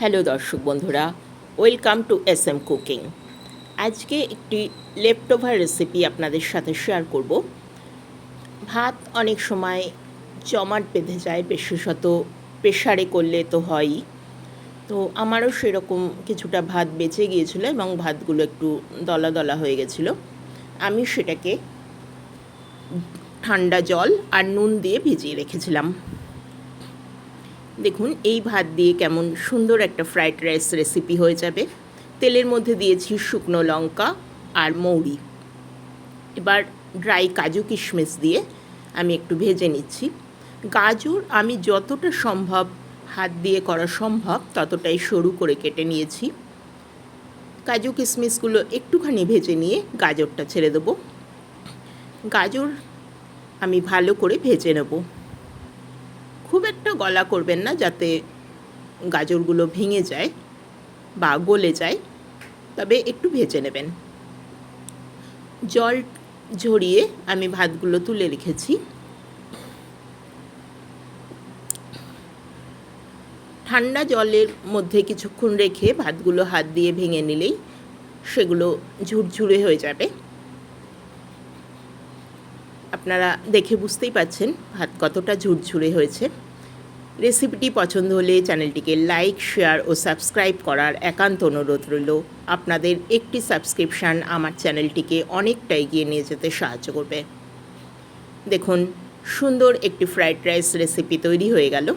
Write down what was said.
Hello দর্শক বন্ধুরা, welcome to S M cooking. আজকে একটি লেফট ওভার রেসিপি আপনাদের সাথে শেয়ার করব। ভাত অনেক সময় জমাট বেঁধে যায়, বিশেষত প্রেশারে করলে তো হয়ই তো আমারও সেরকম কিছুটা ভাত বেঁচে গিয়েছিল এবং ভাতগুলো একটু দলা দলা হয়ে গেছিল। আমি সেটাকে ঠান্ডা জল আর নুন দিয়ে ভিজিয়ে রেখেছিলাম। দেখুন, এই ভাত দিয়ে কেমন সুন্দর একটা ফ্রাইড রাইস রেসিপি হয়ে যাবে। তেলের মধ্যে দিয়েছি শুকনো লঙ্কা আর মৌরি। এবার ড্রাই কাজু কিশমিশ দিয়ে আমি একটু ভেজে নিচ্ছি। গাজর আমি যতটা সম্ভব হাত দিয়ে করা সম্ভব ততটাই সরু করে কেটে নিয়েছি। কাজু কিশমিশগুলো একটুখানি ভেজে নিয়ে গাজরটা ছেড়ে দেবো। গাজর আমি ভালো করে ভেজে নেব। খুব একটা গলা করবেন না যাতে গাজরগুলো ভেঙে যায় বা গলে যায়, তবে একটু ভেজে নেবেন। জল ঝরিয়ে আমি ভাতগুলো তুলে রেখেছি। ঠান্ডা জলের মধ্যে কিছুক্ষণ রেখে ভাতগুলো হাত দিয়ে ভেঙে নিলেই সেগুলো ঝুরঝুরে হয়ে যাবে। আপনারা দেখে বুঝতেই পাচ্ছেন ভাত কতটা ঝুরঝুরে হয়েছে। রেসিপিটি পছন্দ হলে চ্যানেলটিকে লাইক শেয়ার ও সাবস্ক্রাইব করার একান্ত অনুরোধ রইল। আপনাদের একটি সাবস্ক্রিপশান আমার চ্যানেলটিকে অনেকটা এগিয়ে নিয়ে যেতে সাহায্য করবে। দেখুন, সুন্দর একটি ফ্রাইড রাইস রেসিপি তৈরি হয়ে গেল।